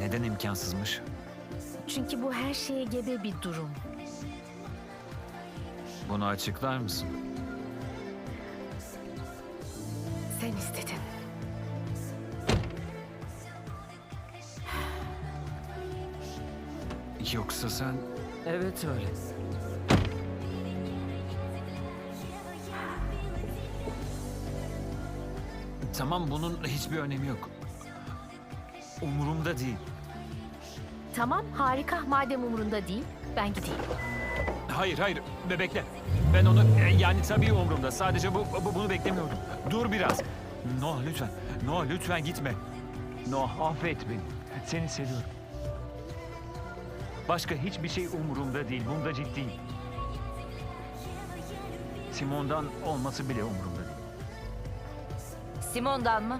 Neden imkansızmış? Çünkü bu her şeye gebe bir durum. Bunu açıklar mısın? Sen istedin. Yoksa sen... Evet öyle. Tamam bunun hiçbir önemi yok. Umurumda değil. Tamam harika madem umurunda değil ben gideyim. Hayır hayır bebekle. Ben onu e, yani tabii umurumda. Sadece bu, bu bunu beklemiyordum. Dur biraz. Noah lütfen. Noah lütfen gitme. Noah affet beni. Seni seviyorum. Başka hiçbir şey umurumda değil. Bunda ciddiyim. Simon'dan olması bile umurumda değil. Simon'dan mı?